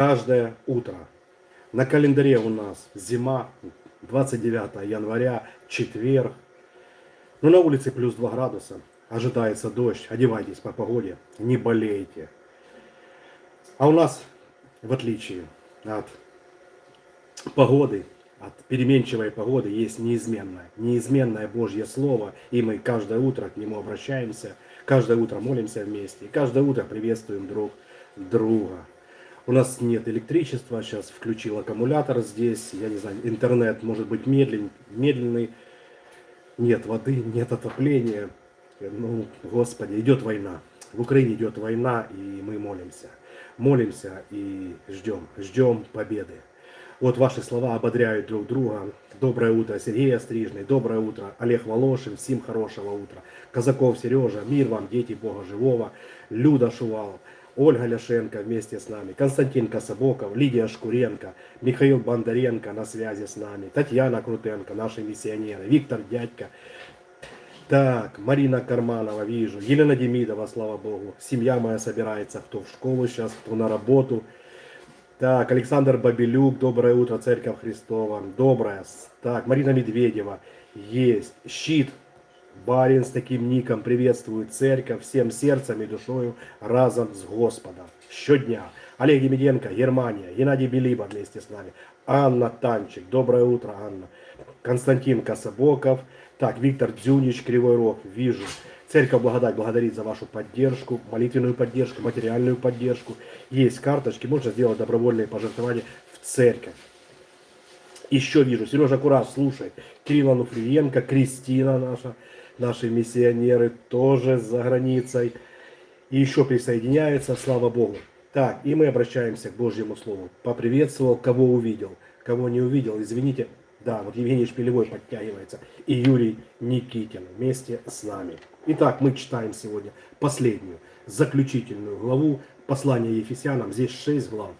каждое утро. На календаре у нас зима, 29 января, четверг. Ну, на улице плюс 2 градуса. Ожидается дождь. Одевайтесь по погоде, не болейте. А у нас, в отличие от погоды, от переменчивой погоды, есть неизменное. Неизменное Божье Слово. И мы каждое утро к нему обращаемся. Каждое утро молимся вместе. И каждое утро приветствуем друг друга. У нас нет электричества, сейчас включил аккумулятор здесь, я не знаю, интернет может быть медлен, медленный, нет воды, нет отопления. Ну, Господи, идет война. В Украине идет война, и мы молимся. Молимся и ждем, ждем победы. Вот ваши слова ободряют друг друга. Доброе утро, Сергей Острижный. Доброе утро, Олег Волошин. Всем хорошего утра. Казаков Сережа. Мир вам, дети Бога Живого. Люда Шувалов. Ольга Ляшенко вместе с нами, Константин Кособоков, Лидия Шкуренко, Михаил Бондаренко на связи с нами, Татьяна Крутенко, наши миссионеры, Виктор Дядько, так, Марина Карманова вижу, Елена Демидова, слава богу, семья моя собирается, кто в школу сейчас, кто на работу. Так, Александр Бабелюк, доброе утро, Церковь Христова, доброе. Так, Марина Медведева, есть. Щит, Барин с таким ником приветствует церковь всем сердцем и душою разом с Господом. Щодня. Олег Демиденко, Германия. Геннадий Белиба вместе с нами. Анна Танчик. Доброе утро, Анна. Константин Кособоков. Так, Виктор Дзюнич, Кривой Рог. Вижу. Церковь Благодать благодарит за вашу поддержку, молитвенную поддержку, материальную поддержку. Есть карточки, можно сделать добровольные пожертвования в церковь. Еще вижу, Сережа Кураж, слушай, Кирилл Ануфриенко, Кристина наша, наши миссионеры тоже за границей. И еще присоединяются, слава Богу. Так, и мы обращаемся к Божьему Слову. Поприветствовал, кого увидел. Кого не увидел, извините. Да, вот Евгений Шпилевой подтягивается. И Юрий Никитин вместе с нами. Итак, мы читаем сегодня последнюю, заключительную главу послания Ефесянам. Здесь шесть глав.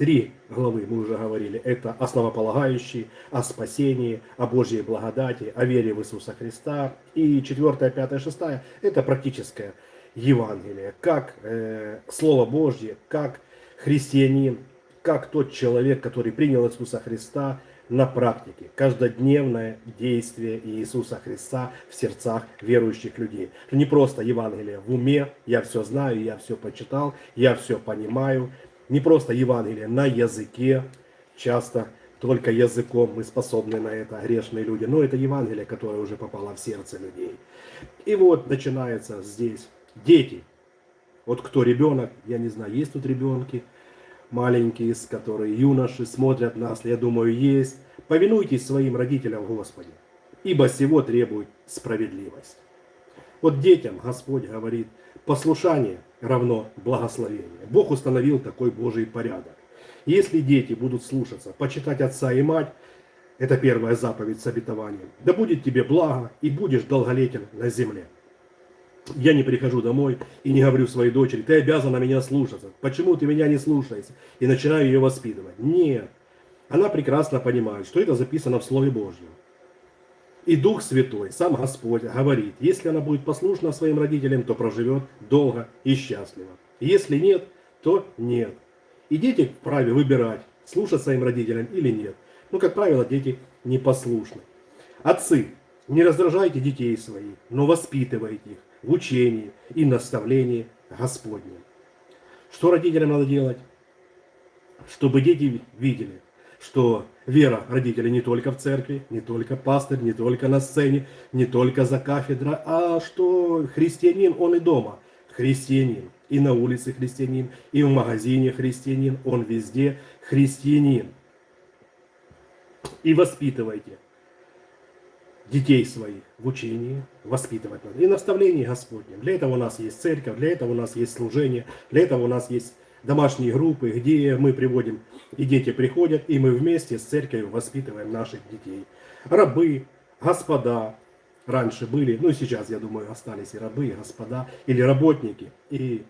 Три главы мы уже говорили. Это основополагающие, о спасении, о Божьей благодати, о вере в Иисуса Христа. И четвертая, пятая, шестая – это практическое Евангелие. Как э, Слово Божье, как христианин, как тот человек, который принял Иисуса Христа на практике. Каждодневное действие Иисуса Христа в сердцах верующих людей. Не просто Евангелие в уме, я все знаю, я все почитал, я все понимаю, не просто Евангелие на языке, часто только языком мы способны на это, грешные люди, но это Евангелие, которое уже попало в сердце людей. И вот начинается здесь дети. Вот кто ребенок, я не знаю, есть тут ребенки маленькие, с которые юноши смотрят нас, я думаю, есть. Повинуйтесь своим родителям, Господи, ибо сего требует справедливость. Вот детям Господь говорит, послушание – равно благословение. Бог установил такой Божий порядок. Если дети будут слушаться, почитать отца и мать, это первая заповедь с обетованием, да будет тебе благо и будешь долголетен на земле. Я не прихожу домой и не говорю своей дочери, ты обязана меня слушаться. Почему ты меня не слушаешься? И начинаю ее воспитывать. Нет. Она прекрасно понимает, что это записано в Слове Божьем. И Дух Святой, сам Господь, говорит, если она будет послушна своим родителям, то проживет долго и счастливо. Если нет, то нет. И дети вправе выбирать, слушать своим родителям или нет. Но, как правило, дети непослушны. Отцы, не раздражайте детей своих, но воспитывайте их в учении и наставлении Господнем. Что родителям надо делать? Чтобы дети видели, что вера родителей не только в церкви, не только пастырь, не только на сцене, не только за кафедрой, а что христианин, он и дома христианин, и на улице христианин, и в магазине христианин, он везде христианин. И воспитывайте детей своих в учении, воспитывать надо. И наставление Господне. Для этого у нас есть церковь, для этого у нас есть служение, для этого у нас есть домашние группы, где мы приводим, и дети приходят, и мы вместе с церковью воспитываем наших детей. Рабы, господа, раньше были, ну и сейчас, я думаю, остались и рабы, и господа, или работники, и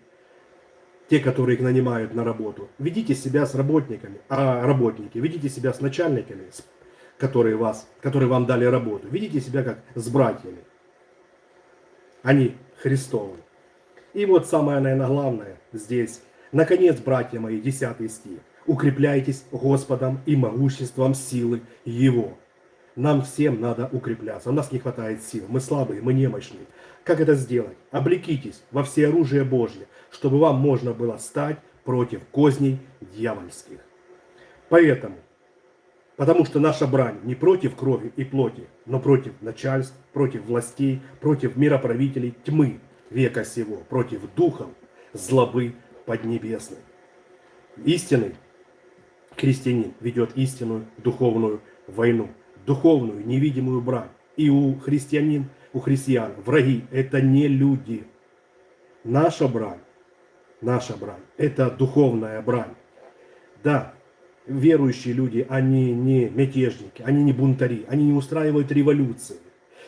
те, которые их нанимают на работу. Ведите себя с работниками, а работники, ведите себя с начальниками, которые, вас, которые вам дали работу. Ведите себя как с братьями. Они Христовы. И вот самое, наверное, главное здесь Наконец, братья мои, 10 стих. Укрепляйтесь Господом и могуществом силы Его. Нам всем надо укрепляться. У нас не хватает сил. Мы слабые, мы немощные. Как это сделать? Облекитесь во все оружие Божье, чтобы вам можно было стать против козней дьявольских. Поэтому, потому что наша брань не против крови и плоти, но против начальств, против властей, против мироправителей тьмы века сего, против духов злобы поднебесной. Истинный христианин ведет истинную духовную войну, духовную невидимую брань. И у христианин, у христиан враги это не люди. Наша брань, наша брань, это духовная брань. Да, верующие люди, они не мятежники, они не бунтари, они не устраивают революции.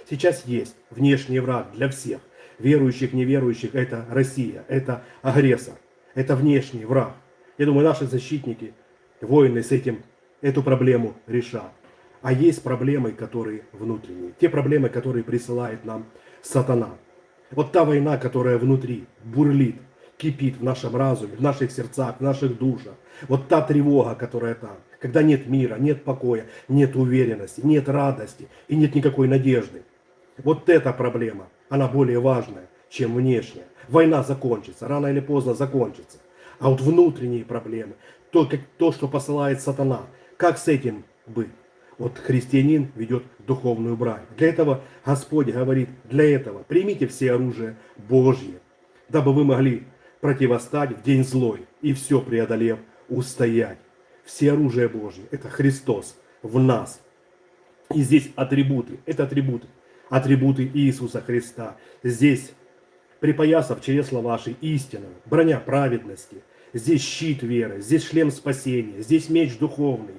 Сейчас есть внешний враг для всех. Верующих, неверующих, это Россия, это агрессор, это внешний враг. Я думаю, наши защитники, воины с этим эту проблему решат. А есть проблемы, которые внутренние. Те проблемы, которые присылает нам сатана. Вот та война, которая внутри бурлит, кипит в нашем разуме, в наших сердцах, в наших душах. Вот та тревога, которая там. Когда нет мира, нет покоя, нет уверенности, нет радости и нет никакой надежды. Вот эта проблема, она более важная, чем внешняя. Война закончится, рано или поздно закончится. А вот внутренние проблемы, то, как, то что посылает сатана, как с этим быть? Вот христианин ведет духовную брань. Для этого Господь говорит, для этого примите все оружие Божье, дабы вы могли противостать в день злой и все преодолев устоять. Все оружие Божье – это Христос в нас. И здесь атрибуты, это атрибуты, атрибуты Иисуса Христа. Здесь припоясав чресла вашей истину, броня праведности, здесь щит веры, здесь шлем спасения, здесь меч духовный.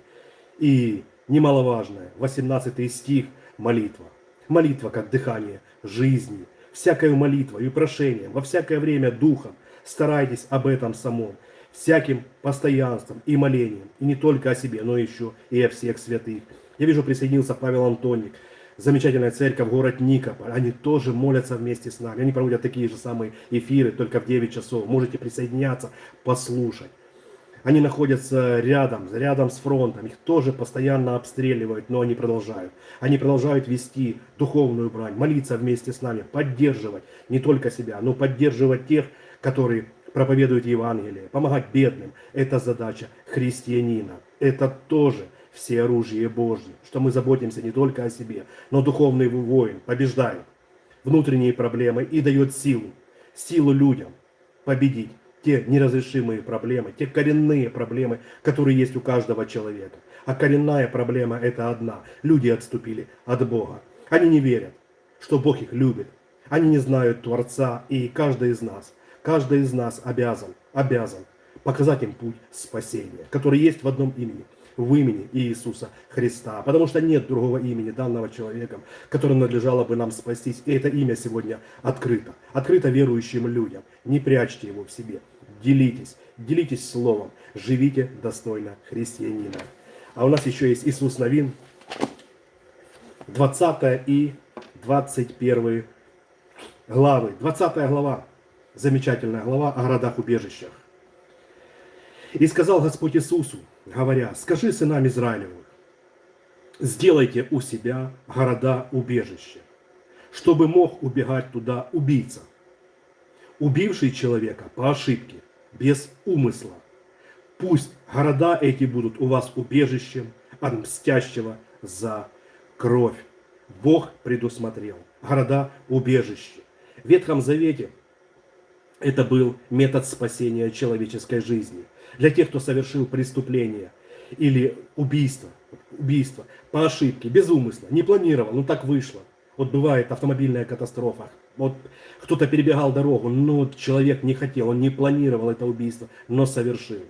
И немаловажное, 18 стих, молитва. Молитва как дыхание жизни, всякая молитва и прошение во всякое время духом, старайтесь об этом самом, всяким постоянством и молением, и не только о себе, но еще и о всех святых. Я вижу, присоединился Павел Антоник, замечательная церковь, город Никополь. Они тоже молятся вместе с нами. Они проводят такие же самые эфиры, только в 9 часов. Можете присоединяться, послушать. Они находятся рядом, рядом с фронтом. Их тоже постоянно обстреливают, но они продолжают. Они продолжают вести духовную брань, молиться вместе с нами, поддерживать не только себя, но поддерживать тех, которые проповедуют Евангелие, помогать бедным. Это задача христианина. Это тоже все оружие Божье, что мы заботимся не только о себе, но духовный воин побеждает внутренние проблемы и дает силу, силу людям победить те неразрешимые проблемы, те коренные проблемы, которые есть у каждого человека. А коренная проблема это одна. Люди отступили от Бога. Они не верят, что Бог их любит. Они не знают Творца, и каждый из нас – Каждый из нас обязан, обязан показать им путь спасения, который есть в одном имени, в имени Иисуса Христа. Потому что нет другого имени, данного человеком, которым надлежало бы нам спастись. И это имя сегодня открыто. Открыто верующим людям. Не прячьте его в себе. Делитесь. Делитесь словом. Живите достойно христианина. А у нас еще есть Иисус Новин, 20 и 21 главы. 20 глава замечательная глава о городах-убежищах. И сказал Господь Иисусу, говоря, скажи сынам Израилевых, сделайте у себя города-убежища, чтобы мог убегать туда убийца, убивший человека по ошибке, без умысла. Пусть города эти будут у вас убежищем от мстящего за кровь. Бог предусмотрел города убежища. В Ветхом Завете это был метод спасения человеческой жизни. Для тех, кто совершил преступление или убийство, убийство по ошибке, без умысла, не планировал, ну так вышло. Вот бывает автомобильная катастрофа. Вот кто-то перебегал дорогу, но человек не хотел, он не планировал это убийство, но совершил.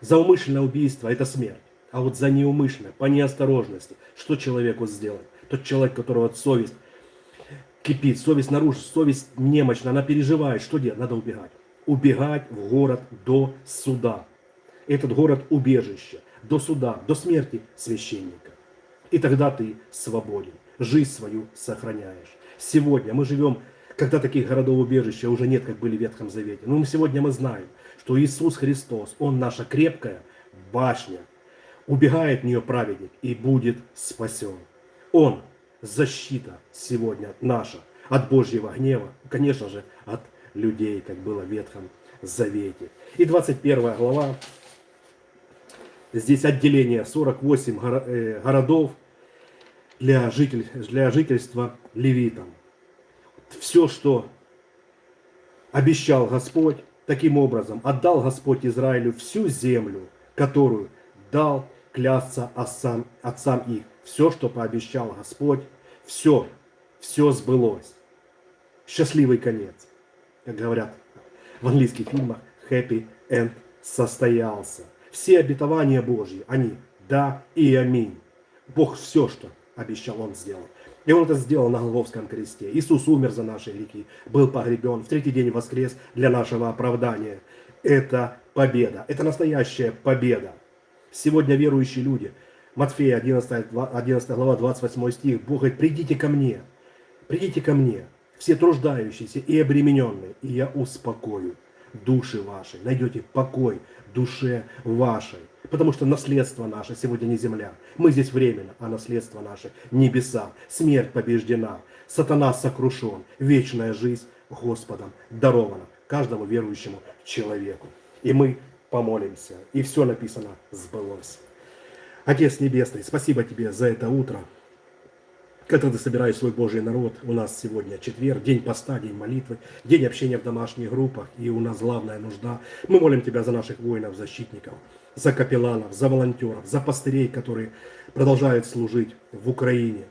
За умышленное убийство это смерть. А вот за неумышленное, по неосторожности, что человеку сделать? Тот человек, которого совесть кипит, совесть наружу, совесть немощна, она переживает. Что делать? Надо убегать. Убегать в город до суда. Этот город убежище. До суда, до смерти священника. И тогда ты свободен. Жизнь свою сохраняешь. Сегодня мы живем, когда таких городов убежища уже нет, как были в Ветхом Завете. Но сегодня мы знаем, что Иисус Христос, Он наша крепкая башня. Убегает в нее праведник и будет спасен. Он защита сегодня наша от Божьего гнева, конечно же, от людей, как было в Ветхом Завете. И 21 глава, здесь отделение 48 горо- э, городов для, житель, для жительства левитам. Все, что обещал Господь, таким образом отдал Господь Израилю всю землю, которую дал клясться отцам, отцам их. Все, что пообещал Господь, все, все сбылось. Счастливый конец. Как говорят в английских фильмах, happy end состоялся. Все обетования Божьи, они да и аминь. Бог все, что обещал, Он сделал. И Он это сделал на Голговском кресте. Иисус умер за наши грехи, был погребен, в третий день воскрес для нашего оправдания. Это победа, это настоящая победа. Сегодня верующие люди, Матфея 11, 11 глава 28 стих, Бог говорит, придите ко мне, придите ко мне, все труждающиеся и обремененные, и я успокою души ваши, найдете покой душе вашей. Потому что наследство наше сегодня не земля. Мы здесь временно, а наследство наше небеса. Смерть побеждена, сатана сокрушен, вечная жизнь Господом дарована каждому верующему человеку. И мы помолимся. И все написано сбылось. Отец Небесный, спасибо тебе за это утро. Когда ты собираешь свой Божий народ, у нас сегодня четверг, день поста, день молитвы, день общения в домашних группах, и у нас главная нужда. Мы молим Тебя за наших воинов, защитников, за капелланов, за волонтеров, за пастырей, которые продолжают служить в Украине.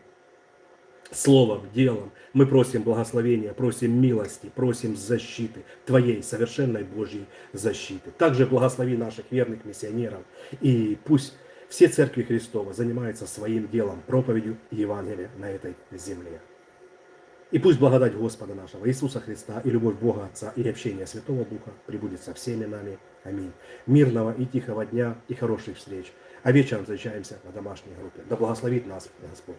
Словом, делом. Мы просим благословения, просим милости, просим защиты, Твоей совершенной Божьей защиты. Также благослови наших верных миссионеров. И пусть все церкви Христова занимаются своим делом, проповедью Евангелия на этой земле. И пусть благодать Господа нашего Иисуса Христа и любовь Бога Отца и общение Святого Духа прибудет со всеми нами. Аминь. Мирного и тихого дня и хороших встреч. А вечером встречаемся на домашней группе. Да благословит нас Господь.